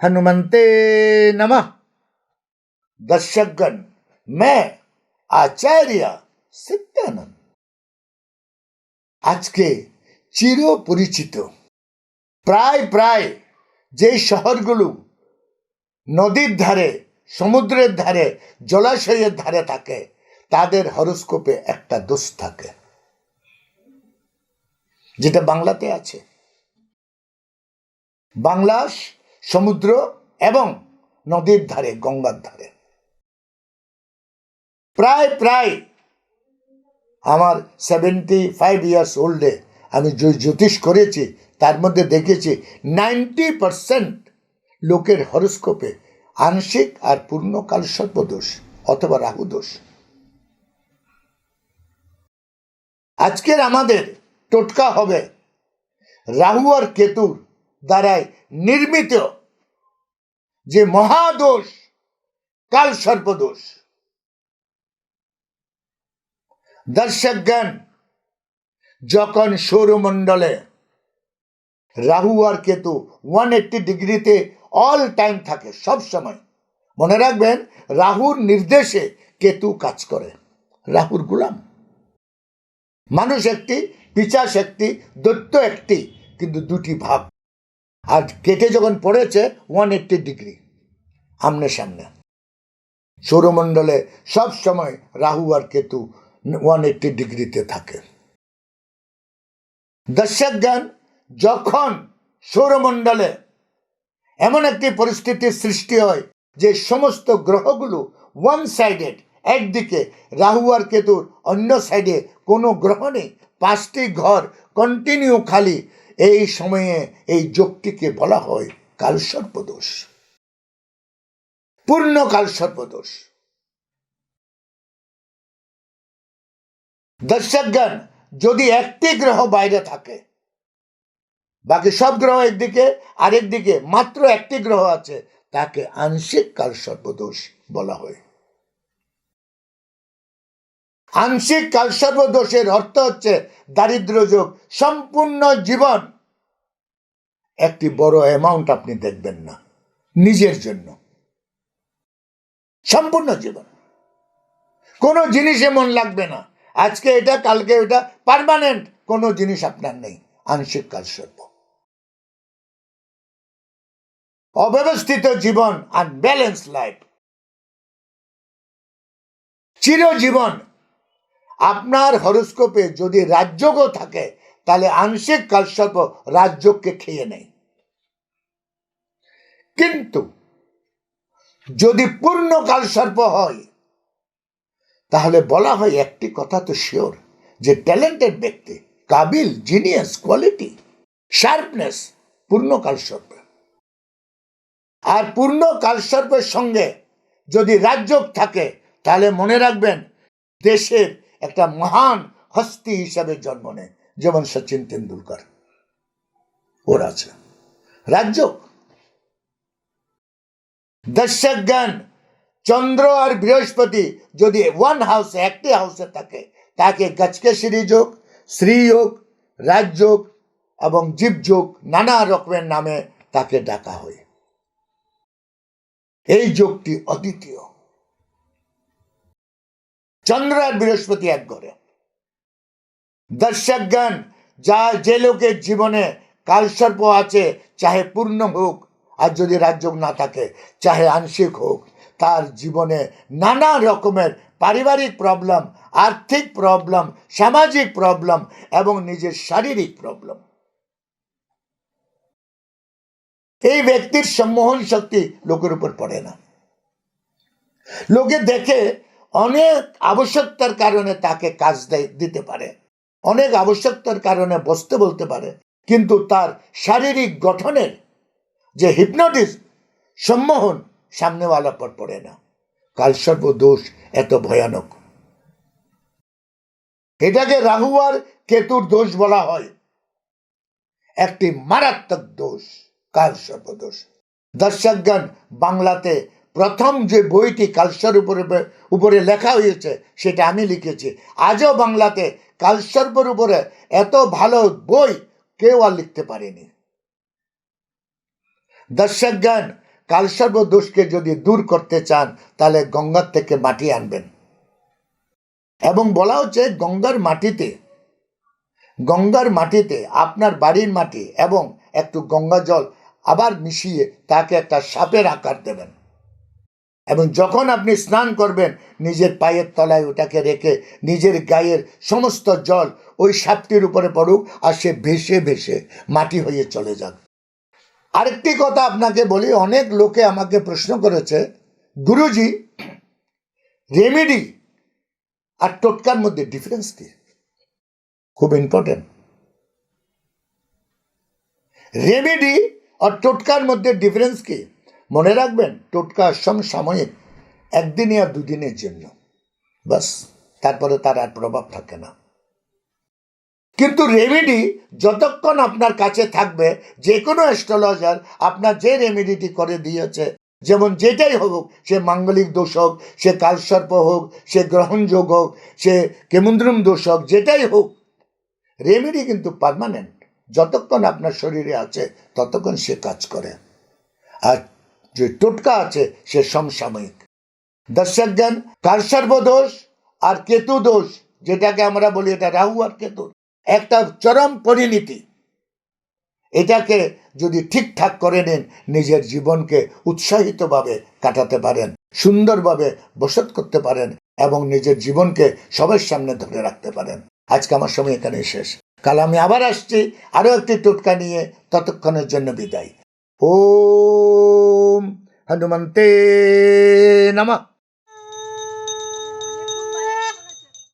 हनुमंते नमः दर्शकगण मैं आचार्य सत्यानंद আজকে চিরপরিচিত প্রায় প্রায় যে শহরগুলো নদীর ধারে সমুদ্রের ধারে জলাশয়ের ধারে থাকে তাদের হরস্কোপে একটা দোষ থাকে যেটা বাংলাতে আছে বাংলাস সমুদ্র এবং নদীর ধারে, গঙ্গার ধারে। প্রায় প্রায় আমার সেভেন্টি ফাইভ ইয়ার্স ওল্ডে আমি যে জ্যোতিষ করেছি, তার মধ্যে দেখেছি নাইনটি পারসেন্ট লোকের হরস্কোপে আংশিক আর পূর্ণকাল সর্পদোষ অথবা রাহু দোষ। আজকের আমাদের টোটকা হবে রাহু আর কেতুর দ্বারাই নির্মিত যে মহাদোষ, কাল সর্পদোষ দর্শকগণ, যখন সৌরমণ্ডলে রাহু আর কেতু ওয়ান এইট্টি ডিগ্রিতে অল টাইম থাকে, সব সময়, মনে রাখবেন, রাহুর নির্দেশে কেতু কাজ করে, রাহুর গুলাম। মানুষ একটি পিচাস একটি দৈত্য একটি, কিন্তু দুটি ভাব। আর কেটে যখন পড়েছে ওয়ান এইট্টি ডিগ্রি আমনে সামনে। সৌরমণ্ডলে সব সময় রাহু আর কেতু ওয়ান এইট্টি ডিগ্রিতে থাকে। দর্শকগণ, যখন সৌরমণ্ডলে এমন একটি পরিস্থিতির সৃষ্টি হয়, যে সমস্ত গ্রহগুলো ওয়ান সাইডেড একদিকে রাহু আর কেতুর অন্য সাইডে কোনো গ্রহ নেই, পাঁচটি ঘর কন্টিনিউ খালি এই সময়ে এই যোগটিকে বলা হয় কাল কালসর্পদোষ। পূর্ণ কাল কালসর্পদোষ। দর্শকগণ, যদি একটি গ্রহ বাইরে থাকে, বাকি সব গ্রহ একদিকে, আরেকদিকে মাত্র একটি গ্রহ আছে, তাকে আংশিক কাল সর্বদোষ বলা হয়। আংশিক কাল সর্বদোষের অর্থ হচ্ছে দারিদ্র যোগ, সম্পূর্ণ জীবন। একটি বড় অ্যামাউন্ট আপনি দেখবেন না, নিজের জন্য। সম্পূর্ণ জীবন। কোনো জিনিসে মন লাগবে না। আজকে এটা, কালকে ওটা পারমানেন্ট কোনো জিনিস আপনার নেই, আংশিক কালসর্ব। অব্যবস্থিত জীবন আনব্যালেন্স লাইফ চিরজীবন আপনার হরস্কোপে যদি রাজযোগও থাকে, তাহলে আংশিক কালসর্প রাজযোগকে খেয়ে নেয় কিন্তু যদি পূর্ণ কালসর্প হয়, তাহলে বলা হয় একটি কথা তো শিওর যে ট্যালেন্টেড ব্যক্তি, কাবিল জিনিয়াস কোয়ালিটি শার্পনেস পূর্ণ কালসর্প। আর পূর্ণ কালসর্পের সঙ্গে যদি রাজযোগ থাকে, তাহলে মনে রাখবেন, দেশের একটা মহান হস্তি হিসাবে জন্ম নেয়, যেমন সচিন তেন্ডুলকর। ওর আছে। রাজযোগ দর্শকগণ, চন্দ্র আর বৃহস্পতি যদি ওয়ান হাউসে একটি হাউসে থাকে, তাকে গজকেশরী যোগ শ্রীযোগ রাজযোগ এবং জীবযোগ নানা রকমের নামে তাকে ডাকা হয়। এই যোগটি অদ্বিতীয়। চন্দ্র আর বৃহস্পতি এক ঘরে। দর্শকগণ, যা যে লোকের জীবনে কালসর্প আছে, চাহে পূর্ণ হোক, আর যদি রাজযোগ না থাকে, চাহে আংশিক হোক, তার জীবনে নানা রকমের পারিবারিক প্রবলেম আর্থিক প্রবলেম সামাজিক প্রবলেম এবং নিজের শারীরিক প্রবলেম এই ব্যক্তির সম্মোহন শক্তি লোকের উপর পড়ে না। লোকে দেখে অনেক আবশ্যকতার কারণে তাকে কাজ দিতে পারে। অনেক আবশ্যকতার কারণে বসতে বলতে পারে। কিন্তু তার শারীরিক গঠনের যে হিপনোটিস সম্মোহন সামনেওয়ালা পর পড়ে না। কালসর্প দোষ এত ভয়ানক। এটাকে রাহু আর কেতুর দোষ বলা হয়। একটি মারাত্মক দোষ কালসর্প দোষ দর্শকগণ, বাংলাতে প্রথম যে বইটি কালসর উপরে উপরে লেখা হয়েছে, সেটা আমি লিখেছি। আজও বাংলাতে কালসর্পর উপরে এত ভালো বই কেউ আর লিখতে পারেনি। দর্শকগণ কালসর্ব দোষকে যদি দূর করতে চান, তাহলে গঙ্গার থেকে মাটি আনবেন। এবং বলা হচ্ছে গঙ্গার মাটিতে গঙ্গার মাটিতে আপনার বাড়ির মাটি এবং একটু গঙ্গা জল আবার মিশিয়ে তাকে একটা সাপের আকার দেবেন। এবং যখন আপনি স্নান করবেন, নিজের পায়ের তলায় ওটাকে রেখে নিজের গায়ের সমস্ত জল ওই সাপটির উপরে পড়ুক আর সে ভেসে ভেসে মাটি হয়ে চলে যাক। আরেকটি কথা আপনাকে বলি, অনেক লোকে আমাকে প্রশ্ন করেছে, গুরুজি রেমেডি আর টোটকার মধ্যে ডিফারেন্স কি? খুব ইম্পর্টেন্ট রেমেডি আর টোটকার মধ্যে ডিফারেন্স কি? মনে রাখবেন, টোটকা সমসাময়িক একদিনে আর দুদিনের জন্য। বাস, তারপরে তার আর প্রভাব থাকে না। কিন্তু রেমেডি যতক্ষণ আপনার কাছে থাকবে, যে কোনো অ্যাস্ট্রোলজার আপনার যে রেমেডিটি করে দিয়েছে, যেমন যেটাই হোক, সে মাঙ্গলিক দোষ হোক, সে কালসর্প হোক, সে গ্রহণযোগ হোক, সে কেমুদ্রুম দোষ হোক, যেটাই হোক রেমেডি কিন্তু পার্মানেন্ট যতক্ষণ আপনার শরীরে আছে, ততক্ষণ সে কাজ করে। আর যে টোটকা আছে সে সমসাময়িক। দর্শক জ্ঞান কালসর্প দোষ আর কেতু দোষ, যেটাকে আমরা বলি এটা রাহু আর কেতু। একটা চরম পরিণতি। এটাকে যদি ঠিকঠাক করে নেন, নিজের জীবনকে উৎসাহিতভাবে কাটাতে পারেন, সুন্দরভাবে বসত করতে পারেন এবং নিজের জীবনকে সবার সামনে ধরে রাখতে পারেন। আজকে আমার সময় এখানে শেষ। কাল আমি আবার আসছি, আরও একটি টোটকা নিয়ে ততক্ষণের জন্য বিদায়। ওম হনুমন্তে নমঃ